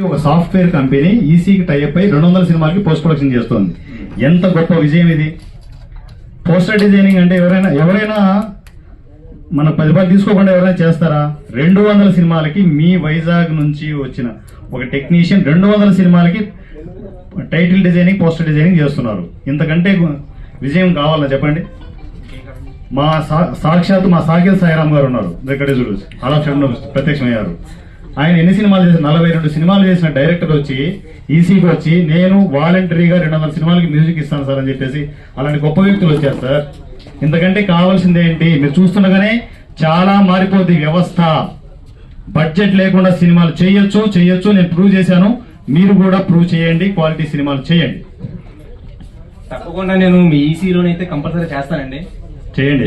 ఒక software company ఈసీకి type అయి రెండు వందల సినిమాలకి పోస్ట్ ప్రొడక్షన్ చేస్తుంది. ఎంత గొప్ప విజయం ఇది. పోస్టర్ డిజైనింగ్ అంటే ఎవరైనా ఎవరైనా మన పది రూపాయలు తీసుకోకుండా ఎవరైనా చేస్తారా? రెండు వందల సినిమాలకి మీ వైజాగ్ నుంచి వచ్చిన ఒక టెక్నీషియన్ రెండు వందల సినిమాలకి టైటిల్ డిజైనింగ్ పోస్టర్ డిజైనింగ్ చేస్తున్నారు. ఇంతకంటే విజయం కావాలా చెప్పండి? మా సా- సాక్షాత్ మా సాకిల్ సాయిరామ్ గారు ఉన్నారు. రికడేజుడు అలా ప్రత్యక్షమయ్యారు. ఆయన ఎన్ని సినిమాలు చేసిన నలభై రెండు సినిమాలు చేసిన డైరెక్టర్ వచ్చి ఈసీకి వచ్చి నేను వాలంటరీగా రెండు వందల సినిమాలకి మ్యూజిక్ ఇస్తాను సార్ అని చెప్పేసి అలాంటి గొప్ప వ్యక్తులు వచ్చారు సార్. ఇంతకంటే కావాల్సింది ఏంటి? మీరు చూస్తుండగానే చాలా మారిపోద్ది వ్యవస్థ. బడ్జెట్ లేకుండా సినిమాలు చేయొచ్చు చేయొచ్చు నేను ప్రూవ్ చేశాను. మీరు కూడా ప్రూవ్ చేయండి క్వాలిటీ సినిమాలు చేయండి. తప్పకుండా నేను మీ ఈసీలోనైతే కంపల్సరీ చేస్తానండి. చేయండి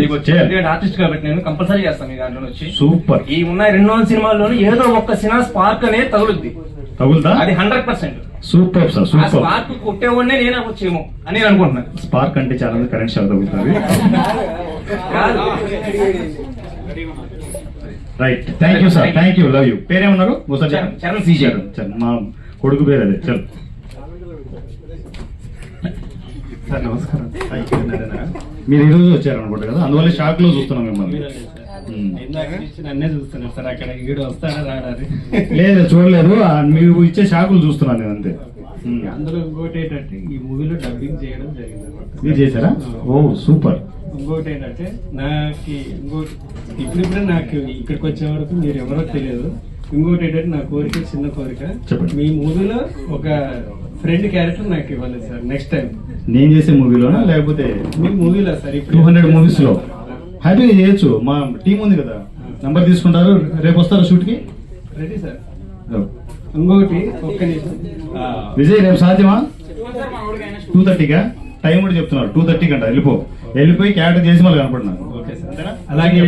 ఆర్టిస్ట్ కాబట్టి నేను కంపల్సరీ చేస్తాను మీ దాంట్లో వచ్చి. సూపర్ ఈ ఉన్న రెండు వందల సినిమాల్లోనూ ఏదో ఒక్క సినిమా స్పార్క్ అనేది తగులుద్ది. తగులుతా అది hundred percent super sir super spark కొట్టేవాడినే నేను అవ్వచ్చేమో అని నేను అనుకుంటున్నాను. స్పార్క్ అంటే చాలా మంది కరెంట్ షాక్ తగ్గుతుంది కాదు. Right thank you sir thank you love you పేరేమన్నారు Charan, CJ. Charan. మా కొడుకు పేరు అదే. చల్ సార్ నమస్కారం. మీరు ఈరోజు వచ్చారు అనుకుంటా కదా? అందువల్ల షాక్లో చూస్తున్నాం మిమ్మల్ని. నన్నే చూస్తున్నాను సార్. అక్కడ వస్తాడా రాడాది లేదు చూడలేదు. మీరు ఇచ్చే షాకులు చూస్తున్నాను నేను అంతే. అందులో ఇంకోటి ఏంటంటే ఈ మూవీలో డబ్బింగ్ చేయడం జరిగింది మీరు చేశారా? ఓ సూపర్. ఇంకోటి ఏంటంటే నాకు ఇంకోటి ఇప్పుడిప్పుడే నాకు ఇక్కడికి వచ్చే వరకు మీరు ఎవరో తెలియదు. ఇంకోటి ఏంటంటే నా కోరిక చిన్న కోరిక. మీ మూవీలో ఒక ఫ్రెండ్ క్యారెక్టర్ నాకు ఇవ్వాలి సార్ నెక్స్ట్ టైం నేను చేసే మూవీలోనా? లేకపోతే మీ మూవీలో సార్ ఇప్పుడు టూ హండ్రెడ్ మూవీస్లో హ్యాపీగా చేయొచ్చు. మా టీం ఉంది కదా. నంబర్ తీసుకుంటారు. రేపు వస్తారా షూట్కి రెడీ సార్. ఇంకొకటి ఒక్క నిమిషం. విజయ్ రేపు సాధ్యమా? టూ థర్టీగా టైం కూడా చెప్తున్నారు. టూ థర్టీ కంట వెళ్ళిపో. వెళ్ళిపోయి క్యారెక్టర్ చేసి మళ్ళీ కనపడినాను అంతేనా? అలాగే.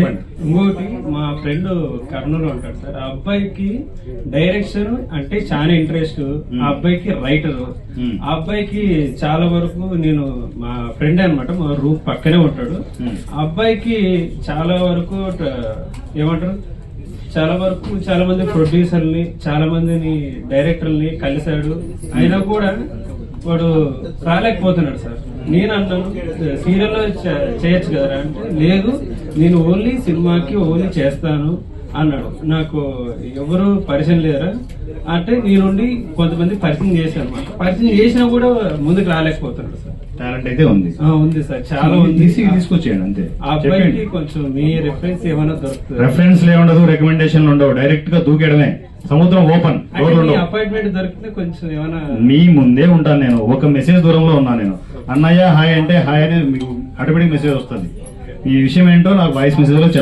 ఇంకోటి మా ఫ్రెండ్ కర్నూలు ఉంటాడు సార్. ఆ అబ్బాయికి డైరెక్షన్ అంటే చాలా ఇంట్రెస్ట్. ఆ అబ్బాయికి రైటర్. Hmm. ఆ అబ్బాయికి చాలా వరకు నేను మా ఫ్రెండ్ అన్నమాట. మా రూమ్ పక్కనే ఉంటాడు. Hmm. ఆ అబ్బాయికి చాలా వరకు ఏమంటారు? చాలా వరకు చాలా మంది ప్రొడ్యూసర్ని చాలా మందిని డైరెక్టర్ని కలిశాడు. అయినా కూడా వాడు రాలేకపోతున్నాడు సార్. నేను అన్నాను సీరియల్లో చేయొచ్చు కదరా అంటే లేదు నేను ఓన్లీ సినిమాకి ఓన్లీ చేస్తాను అన్నాడు. నాకు ఎవరు పరిచయం లేరా? అంటే నేనుండి కొంతమంది పరిచయం చేశాను అన్నమాట. పరిచయం చేసినా కూడా ముందుకు రాలేకపోతున్నాడు సార్. టాలెంట్ అయితే ఉంది. ఉంది సార్. చాలా ఉంది. తీసి తీసుకొచ్చేయండి అంతే. అబ్బాయికి కొంచెం మీ రెఫరెన్స్ ఏమైనా దొరుకుతుంది? రెఫరెన్స్ ఉండదు రికమెండేషన్లు ఉండవు. డైరెక్ట్గా దూకేయడమే. సముద్రం ఓపెన్. అపాయింట్మెంట్ దొరికితే కొంచెం ఏమైనా మీ ముందే ఉంటాను నేను. ఒక మెసేజ్ దూరంలో ఉన్నాను నేను. అన్నయ్య హాయ్ అంటే హాయ్ అని మీకు ఆటోమేటిక్ మెసేజ్ వస్తుంది. ఈ విషయం ఏంటో నాకు వాయిస్ మెసేజ్లో చెప్పండి.